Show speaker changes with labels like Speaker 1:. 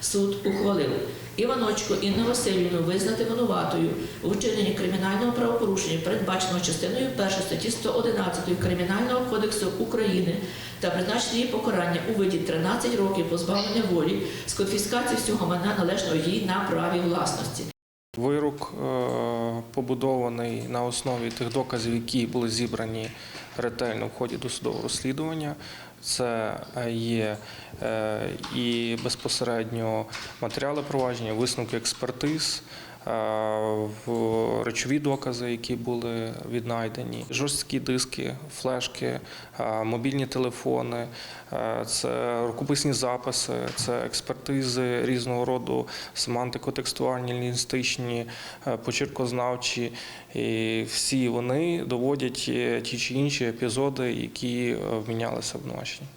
Speaker 1: Суд ухвалив Іваночку Інну Васильівну визнати винуватою у вчиненні кримінального правопорушення, передбаченого частиною 1 статті 111 Кримінального кодексу України та призначити її покарання у виді 13 років позбавлення волі з конфіскації всього майна належного їй на праві власності.
Speaker 2: Вирок е, побудований на основі тих доказів, які були зібрані ретельно в ході досудового розслідування. Це е, є е, і безпосередньо матеріали провадження, висновки експертиз, речові докази, які були віднайдені, жорсткі диски, флешки, е, мобільні телефони, е, це рукописні записи, це експертизи різного роду семантико-текстуальні, лінгвістичні, е, почеркознавчі. І всі вони доводять е, ті чи інші епізоди, які е, вмінялися обвинуваченні.